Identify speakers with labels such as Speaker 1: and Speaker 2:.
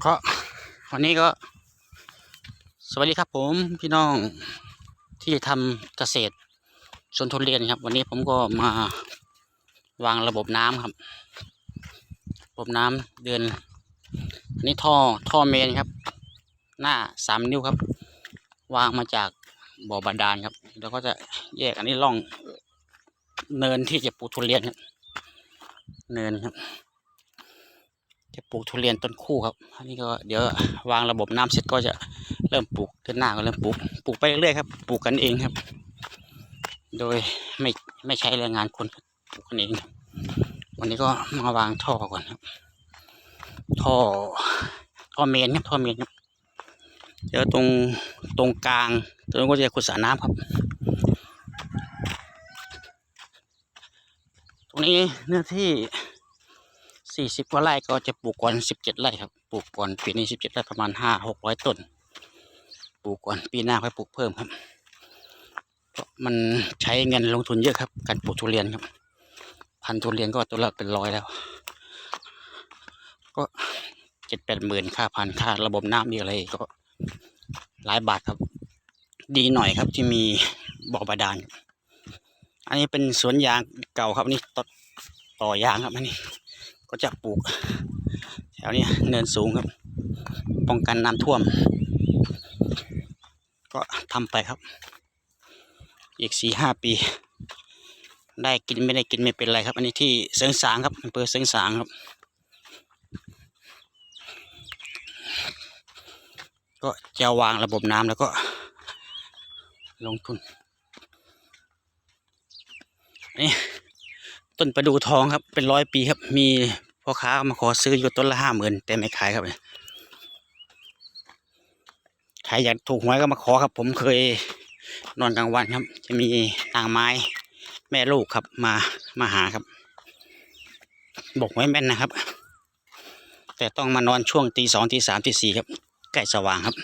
Speaker 1: ก็วันนี้ก็ สวัสดีครับผมพี่น้องที่ทำเกษตรสวนทุเรียนครับ วันนี้ผมก็มาวางระบบน้ำครับระบบน้ำเดินอันนี้ท่อท่อเมนครับ หน้าสามนิ้วครับ วางมาจากบ่อบาดาลครับ แล้วก็จะแยกอันนี้ร่องเนินที่จะปลูกทุเรียนครับ เนินครับ จะปลูกทุเรียนต้นคู่ครับอันนี้ก็เดี๋ยววางระบบน้ำเสร็จก็จะเริ่มปลูกเดือนหน้าก็เริ่มปลูกปลูกไปเรื่อยๆครับปลูกกันเองครับ โดยไม่ไม่ใช้แรงงานคนปลูกกันเอง วันนี้ก็มาวางท่อก่อนครับ ท่อท่อเมนครับท่อเมนครับเดี๋ยวตรงตรงกลางตรงนั้ก็จะขุดสระน้ำครับ ตรงนี้เนื้อที่ สี่สิบกว่าไร่ก็จะปลูกก่อนสิบเจ็ดไร่ครับ ปลูกก่อนปีนี้สิบเจ็ดไร่ประมาณห้าหกร้อยต้น ปลูกก่อนปีหน้าค่อยปลูกเพิ่มครับ เพราะมันใช้เงินลงทุนเยอะครับ การปลูกทุเรียนครับ พันทุเรียนก็ตัวละเป็นร้อยแล้ว ก็เจ็ดแปดหมื่นค่าพันค่าระบบน้ำมีอะไรก็หลายบาทครับ ดีหน่อยครับที่มีบ่อบาดาล อันนี้เป็นสวนยางเก่าครับนี่ต่อต่อยางครับอันนี้ ก็จะปลูก แถวนี้เนินสูงครับ ป้องกันน้ำท่วม ก็ทำไปครับ อีกสี่ห้าปี ได้กินไม่ได้กินไม่เป็นไรครับ อันนี้ที่เสิงสางครับอำเภอเสิงสางครับ ก็จะวางระบบน้ำแล้วก็ ลงทุนนี่ ต้นประดูทองครับ เป็นร้อยปีครับ มีพ่อค้ามาขอซื้ออยู่ต้นละห้าหมื่นแต่ไม่ขายครับใครอยากถูกหวยก็มาขอครับ ผมเคยนอนกลางวันครับ จะมีนางไม้แม่ลูกครับมามาหาครับ บอกไว้แม่นนะครับ แต่ต้องมานอนช่วงตีสองตีสามตีสี่ครับใกล้สว่างครับ